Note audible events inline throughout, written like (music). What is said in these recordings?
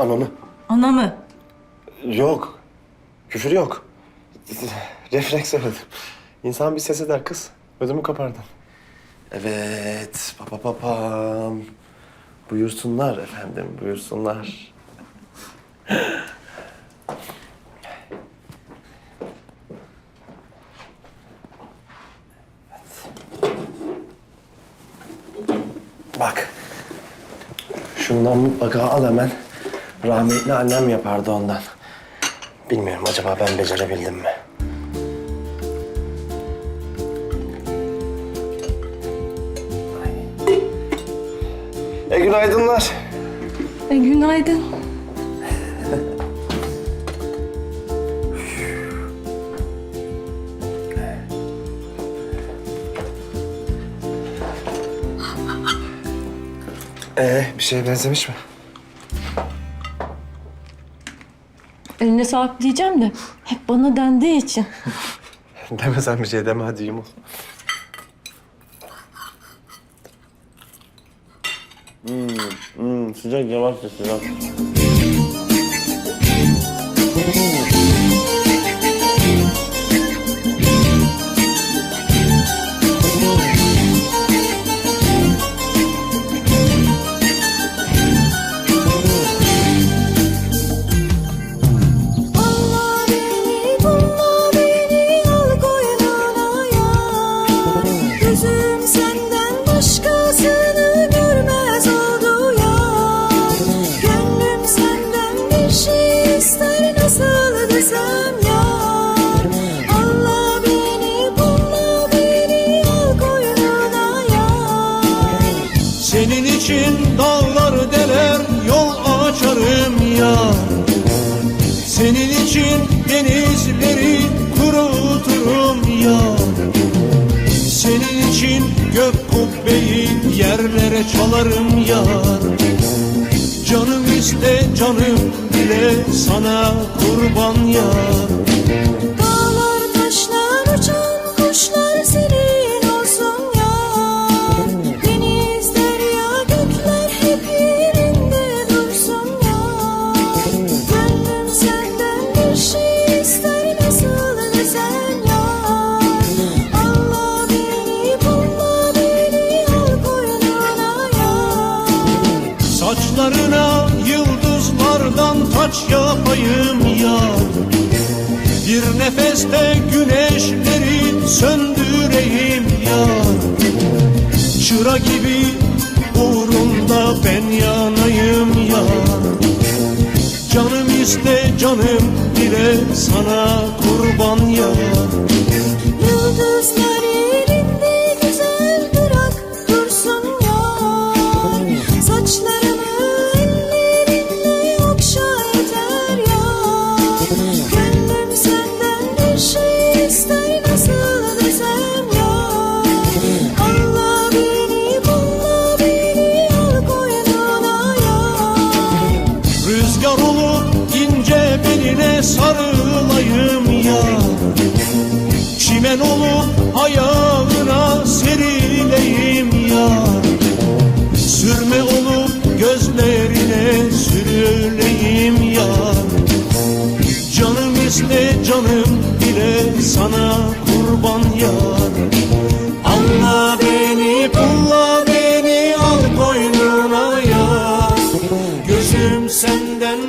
Ananı. Ana mı? Yok. Küfür yok. Refleks söyledim. İnsan bir ses eder kız. Ödümü kopardın. Evet. Pa pa pa pam. Buyursunlar efendim, buyursunlar. Bak. Şundan mutlaka al hemen. Rahmetli annem yapardı ondan. Bilmiyorum acaba ben becerebildim mi? E günaydınlar. E, günaydın. Ee bir şeye benzemiş mi? Eline sağlık diyeceğim de hep bana dendiği için. (laughs) Deme sen bir şey deme hadi yumul. Hmm, hmm, sıcak yavaş sıcak. Çalarım yar. Canım iste canım bile sana kurban yar Nefeste güneşleri söndüreyim yar. Çıra gibi uğrunda ben yanayım yar. Canım iste canım bile sana kurban yar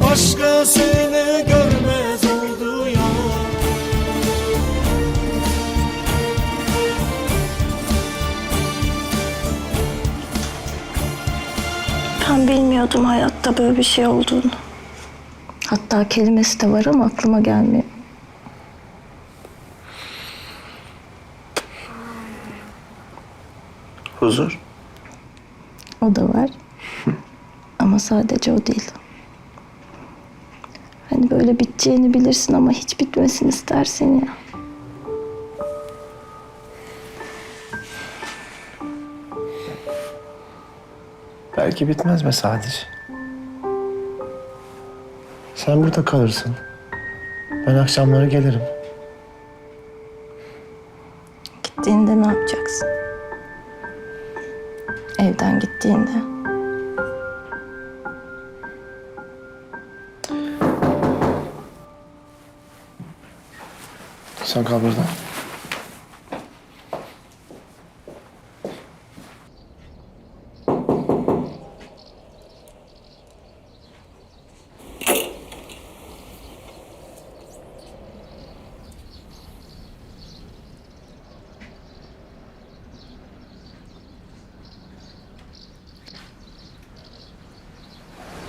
başkasını görmez oldu ya Ben bilmiyordum hayatta böyle bir şey olduğunu. Hatta kelimesi de var ama aklıma gelmiyor. Huzur. O da var. ama sadece o değil. Hani böyle biteceğini bilirsin ama hiç bitmesin istersin ya. Belki bitmez be Sadiç. Sen burada kalırsın. Ben akşamları gelirim. Gittiğinde ne yapacaksın? Evden gittiğinde. Sen kal burada.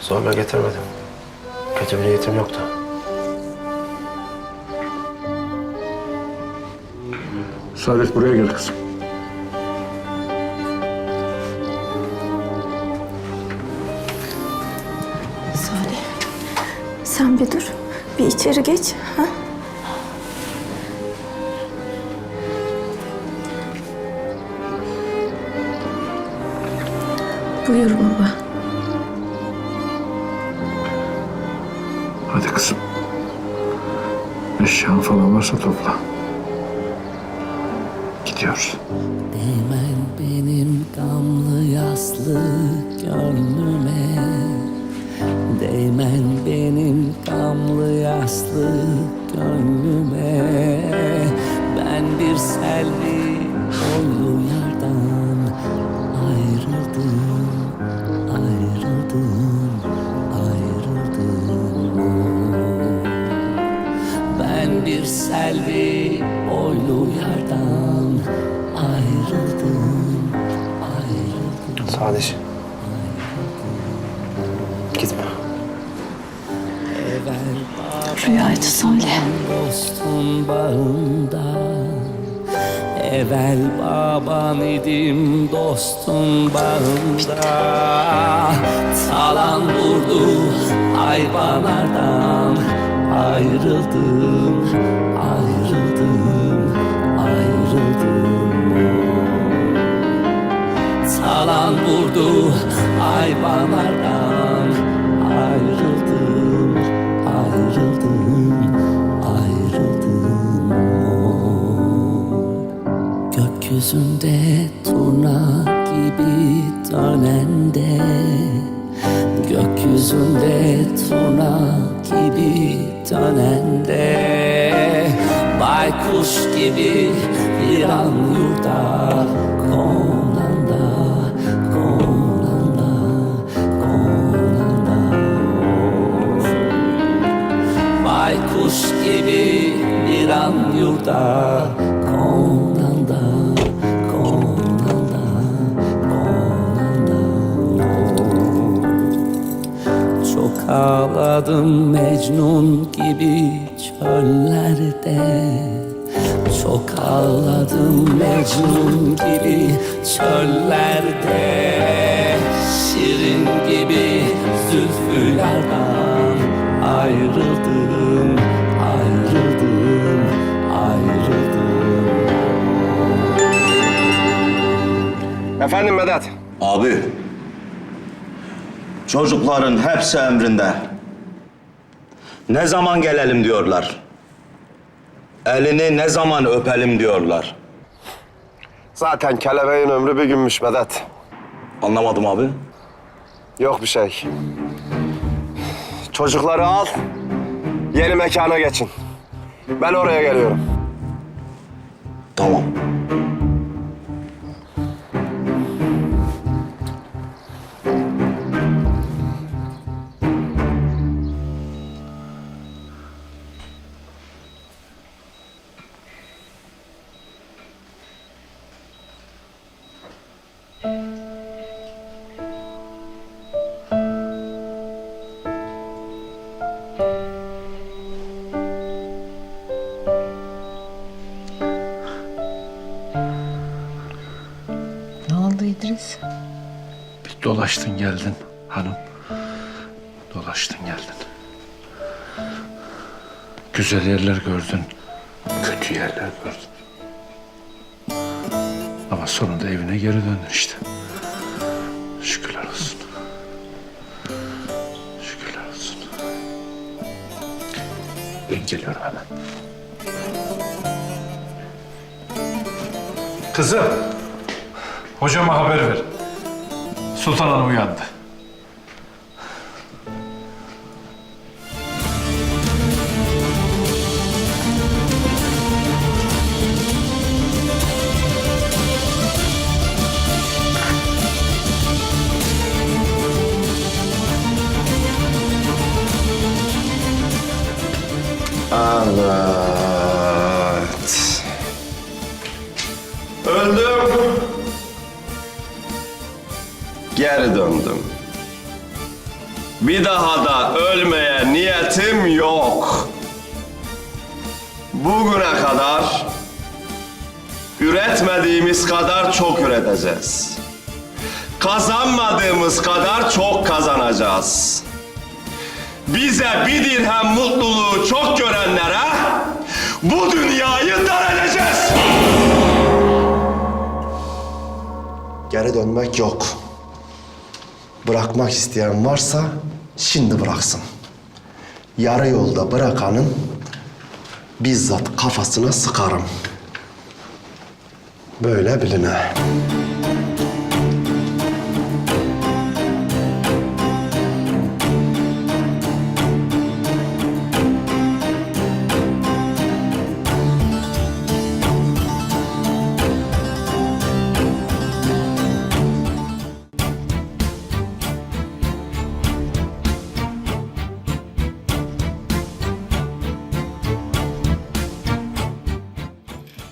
Zorla getirmedim. Kötü bir niyetim yoktu. Saadet buraya gel kızım. Salih. Sen bir dur. Bir içeri geç. Ha? Buyur baba. Hadi kızım. Eşyan falan varsa topla. Gidiyoruz. Değmen benim gamlı yaslı gönlüme Değmen benim gamlı yaslı gönlüme Ben bir selvi boylu yardan ayrıldım Ayrıldım, ayrıldım ben bir selvi boylu yardan. Sadece. Gitme. Evvel Rüyaydı Salih. dostun bağında Evvel baban idim dostun bağında Talan vurdu hayvanlardan Ayrıldım, ayrıldım, vurdu hayvanlardan Ayrıldım, ayrıldım, ayrıldım. Gökyüzünde turna gibi dönende Gökyüzünde turna gibi dönende. Baykuş gibi bir an yurda Gibi bir an yurda Konanda, konanda, konanda. Çok ağladım Mecnun gibi çöllerde. Çok ağladım Mecnun gibi çöllerde Efendim Vedat. Abi, çocukların hepsi emrinde. Ne zaman gelelim diyorlar. Elini ne zaman öpelim diyorlar. Zaten kelebeğin ömrü bir günmüş Vedat. Anlamadım abi. Yok bir şey. Çocukları al, yeni mekana geçin. Ben oraya geliyorum. Tamam. İdris? Bir dolaştın geldin hanım. Dolaştın geldin. Güzel yerler gördün. Kötü yerler gördün. Ama sonunda evine geri döndün işte. Şükürler olsun. Şükürler olsun. Ben geliyorum hemen. Kızım, hocama haber ver. Sultan Hanım uyandı. Bir daha da ölmeye niyetim yok. Bugüne kadar üretmediğimiz kadar çok üreteceğiz. Kazanmadığımız kadar çok kazanacağız. Bize bir dirhem mutluluğu çok görenlere bu dünyayı dar edeceğiz. Geri dönmek yok. Bırakmak isteyen varsa şimdi bıraksın. Yarı yolda bırakanın bizzat kafasına sıkarım. Böyle biline.